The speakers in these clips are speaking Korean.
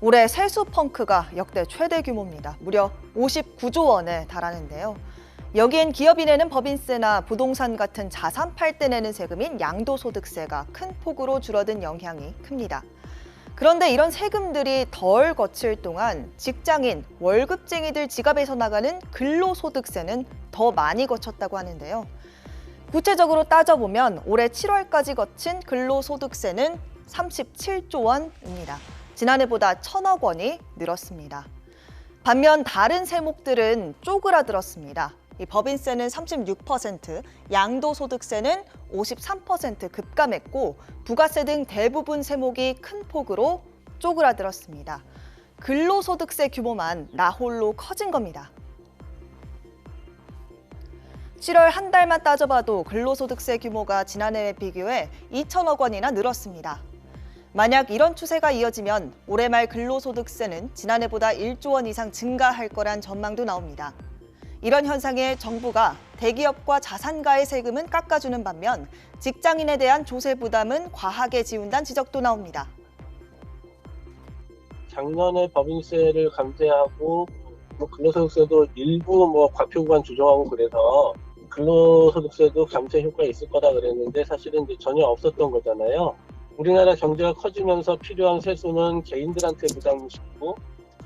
올해 세수 펑크가 역대 최대 규모입니다. 무려 59조 원에 달하는데요. 여기엔 기업이 내는 법인세나 부동산 같은 자산 팔 때 내는 세금인 양도소득세가 큰 폭으로 줄어든 영향이 큽니다. 그런데 이런 세금들이 덜 거칠 동안 직장인, 월급쟁이들 지갑에서 나가는 근로소득세는 더 많이 거쳤다고 하는데요. 구체적으로 따져보면 올해 7월까지 거친 근로소득세는 37조 원입니다. 지난해보다 천억 원이 늘었습니다. 반면 다른 세목들은 쪼그라들었습니다. 이 법인세는 36%, 양도소득세는 53% 급감했고 부가세 등 대부분 세목이 큰 폭으로 쪼그라들었습니다. 근로소득세 규모만 나홀로 커진 겁니다. 7월 한 달만 따져봐도 근로소득세 규모가 지난해에 비교해 2천억 원이나 늘었습니다. 만약 이런 추세가 이어지면 올해 말 근로소득세는 지난해보다 1조 원 이상 증가할 거란 전망도 나옵니다. 이런 현상에 정부가 대기업과 자산가의 세금은 깎아주는 반면 직장인에 대한 조세 부담은 과하게 지운다는 지적도 나옵니다. 작년에 법인세를 감세하고 뭐 근로소득세도 일부 뭐 과표 구간 조정하고 그래서 근로소득세도 감세 효과 있을 거다 그랬는데 사실은 이제 전혀 없었던 거잖아요. 우리나라 경제가 커지면서 필요한 세수는 개인들한테 부담시키고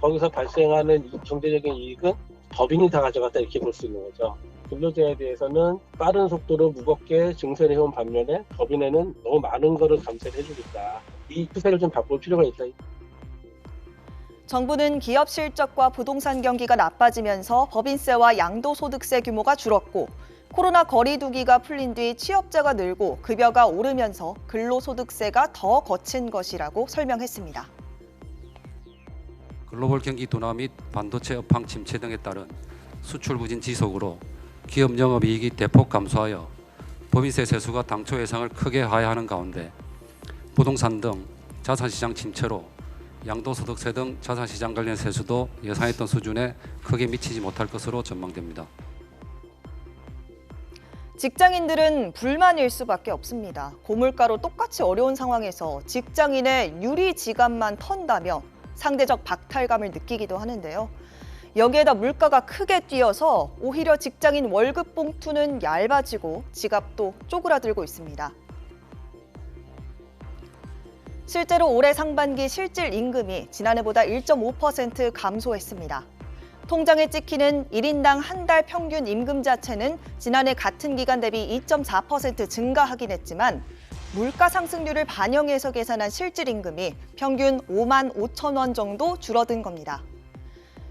거기서 발생하는 이 경제적인 이익은 법인이 다 가져갔다 이렇게 볼 수 있는 거죠. 근로자에 대해서는 빠른 속도로 무겁게 증세를 해온 반면에 법인에는 너무 많은 거를 감세를 해주겠다. 이 추세를 좀 바꿀 필요가 있다. 정부는 기업 실적과 부동산 경기가 나빠지면서 법인세와 양도소득세 규모가 줄었고 코로나 거리두기가 풀린 뒤 취업자가 늘고 급여가 오르면서 근로소득세가 더 거친 것이라고 설명했습니다. 글로벌 경기 둔화 및 반도체 업황 침체 등에 따른 수출 부진 지속으로 기업 영업이익이 대폭 감소하여 법인세 세수가 당초 예상을 크게 하회하는 가운데 부동산 등 자산시장 침체로 양도소득세 등 자산시장 관련 세수도 예상했던 수준에 크게 미치지 못할 것으로 전망됩니다. 직장인들은 불만일 수밖에 없습니다. 고물가로 똑같이 어려운 상황에서 직장인의 유리 지갑만 턴다며 상대적 박탈감을 느끼기도 하는데요. 여기에다 물가가 크게 뛰어서 오히려 직장인 월급 봉투는 얇아지고 지갑도 쪼그라들고 있습니다. 실제로 올해 상반기 실질 임금이 지난해보다 1.5% 감소했습니다. 통장에 찍히는 1인당 한 달 평균 임금 자체는 지난해 같은 기간 대비 2.4% 증가하긴 했지만 물가 상승률을 반영해서 계산한 실질 임금이 평균 5만 5천 원 정도 줄어든 겁니다.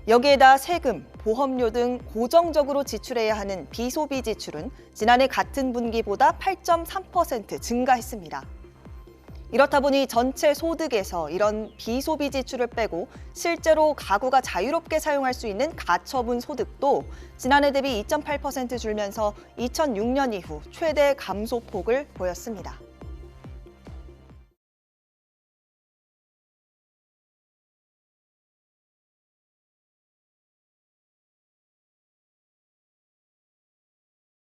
여기에다 세금, 보험료 등 고정적으로 지출해야 하는 비소비 지출은 지난해 같은 분기보다 8.3% 증가했습니다. 이렇다 보니 전체 소득에서 이런 비소비 지출을 빼고 실제로 가구가 자유롭게 사용할 수 있는 가처분 소득도 지난해 대비 2.8% 줄면서 2006년 이후 최대 감소폭을 보였습니다.